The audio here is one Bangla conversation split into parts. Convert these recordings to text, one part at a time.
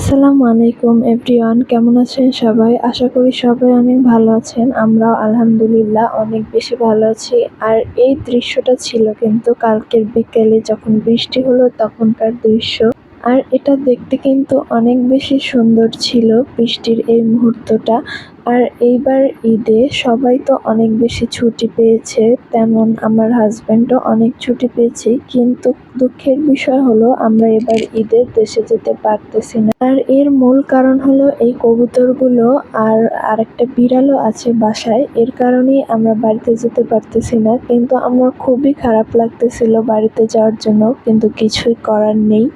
আসসালামু আলাইকুম এভরিওয়ান, কেমন আছেন সবাই? আশা করি সবাই অনেক ভালো আছেন, আমরাও আলহামদুলিল্লাহ অনেক বেশি ভালো আছি। আর এই দৃশ্যটা ছিল কিন্তু কালকের বিকেলে যখন বৃষ্টি হলো, তখনকার দৃশ্য আর এটা দেখতে কিন্তু অনেক বেশি সুন্দর ছিল বৃষ্টির এই মুহূর্তটা। আর এইবার ঈদে সবাই তো অনেক বেশি ছুটি পেয়েছে, তেমন আমার হাজব্যান্ডও অনেক ছুটি পেয়েছে। কিন্তু দুঃখের বিষয় হলো, আমরা এবার ঈদের দেশে যেতে পারতেছি না। আর এর মূল কারণ হলো এই কবুতরগুলো আর আরেকটা বিড়ালও আছে বাসায়। এর কারণেই আমরা বাড়িতে যেতে পারতেছি না। কিন্তু আমার খুবই খারাপ লাগতেছিল বাড়িতে যাওয়ার জন্য, কিন্তু কিছুই করার নেই।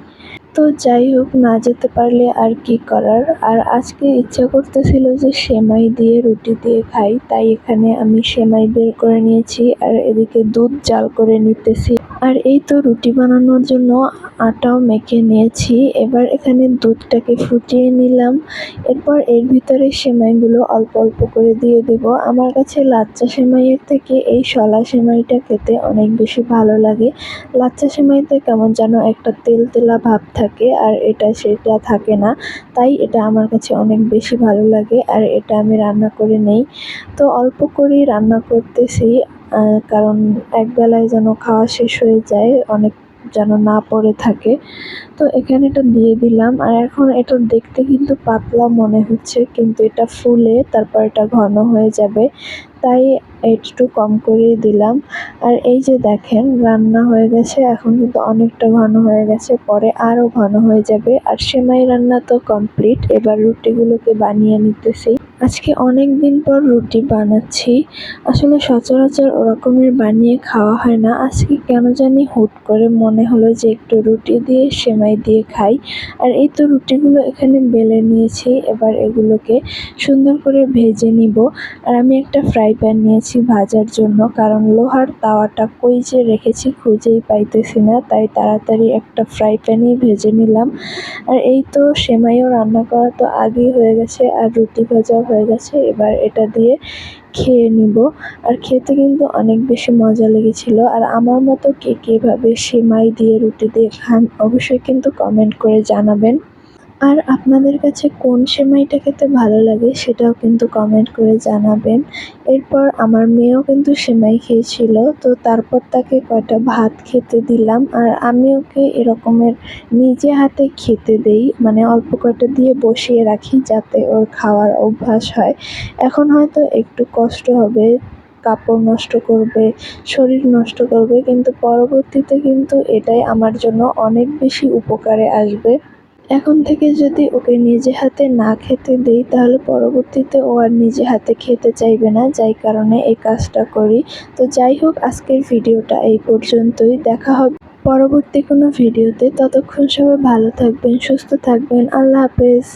তো যাই হোক, না যেতে পারলে আর কি করার? আর আজকে ইচ্ছা করতেছিল যে সেমাই দিয়ে রুটি দিয়ে খাই, তাই এখানে আমি সেমাই বের করে নিয়েছি আর এদিকে দুধ জাল করে নিতেছি। আর এই তো রুটি বানানোর জন্য আটাও মেখে নিয়েছি। এবার এখানে দুধটাকে ফুটিয়ে নিলাম। এরপর এর ভিতরে সেমাইগুলো অল্প অল্প করে দিয়ে দেব। আমার কাছে লাচ্চা সেমাইয়ের থেকে এই শলা সেমাইটা খেতে অনেক বেশি ভালো লাগে। লাচ্চা সেমাইতে কেমন যেন একটা তেল তেলা ভাব থাকে। আর এটা সেটা থাকে না। তাই এটা আমার কাছে অনেক বেশি ভালো লাগে আর এটা আমি রান্না করে নেই। তো অল্প করেই রান্না করতেছি কারণ একবেলায় যেন খাওয়া শেষ হয়ে যায়, অনেক যেন না পড়ে থাকে। তো এখানে এটা দিয়ে দিলাম আর এখন এটা দেখতে কিন্তু পাতলা মনে হচ্ছে, কিন্তু এটা ফুলে তারপর এটা ঘন হয়ে যাবে। তাই একটু কম করে দিলাম। আর এই যে দেখেন, রান্না হয়ে গেছে। এখন কিন্তু অনেকটা ঘন হয়ে গেছে। পরে আরও ঘন হয়ে যাবে। আর সেমাই রান্না তো কমপ্লিট। এবার রুটিগুলোকে বানিয়ে নিতেছি। আজকে অনেক দিন পর রুটি বানাচ্ছি। আসলে সচরাচর ওরকমের বানিয়ে খাওয়া হয় না। আজকে কেন জানি হুট করে মনে হলো যে একটু রুটি দিয়ে, সেমাই দিয়ে খাই। আর এই তো রুটিগুলো এখানে বেলে নিয়েছি। এবার এগুলোকে সুন্দর করে ভেজে নিব। আর আমি একটা ফ্রাই প্যান নিয়েছি ভাজার জন্য, কারণ লোহার তাওয়াটা কই যে রেখেছি খুঁজেই পাইতেছি না, তাই তাড়াতাড়ি একটা ফ্রাই প্যানেই ভেজে নিলাম। আর এই তো সেমাইও রান্না করা তো আগেই হয়ে গেছে, আর রুটি ভাজাও হয়ে গেছে, এবার এটা দিয়ে খেয়ে নিব। আর খেতে কিন্তু অনেক বেশি মজা লেগেছিল, আর আমার মতো কে কীভাবে সেমাই দিয়ে রুটি দিয়ে খান অবশ্যই কিন্তু কমেন্ট করে জানাবেন। আর আপনাদের কাছে কোন সেমাইটা খেতে ভালো লাগে সেটাও কিন্তু কমেন্ট করে জানাবেন। এরপর আমার মেয়েও কিন্তু সেমাই খেয়েছিল, তো তারপর তাকে কয়টা ভাত খেতে দিলাম। আর আমি ওকে এরকমের নিজে হাতে খেতে দেই মানে অল্প কয়টা দিয়ে বসিয়ে রাখি যাতে ওর খাওয়ার অভ্যাস হয়। এখন হয়তো একটু কষ্ট হবে, কাপড় নষ্ট করবে, শরীর নষ্ট করবে, কিন্তু পরবর্তীতে কিন্তু এটাই আমার জন্য অনেক বেশি উপকারে আসবে। এখন থেকে যদি ওকে নিজে হাতে না খেতে দিই, তাহলে পরবর্তীতে ও আর নিজে হাতে খেতে চাইবে না, যাই কারণে এই কাজটা করি। তো যাই হোক, আজকের ভিডিওটা এই পর্যন্তই। দেখা হবে পরবর্তী কোনো ভিডিওতে। ততক্ষণ সবাই ভালো থাকবেন, সুস্থ থাকবেন। আল্লাহ হাফেজ।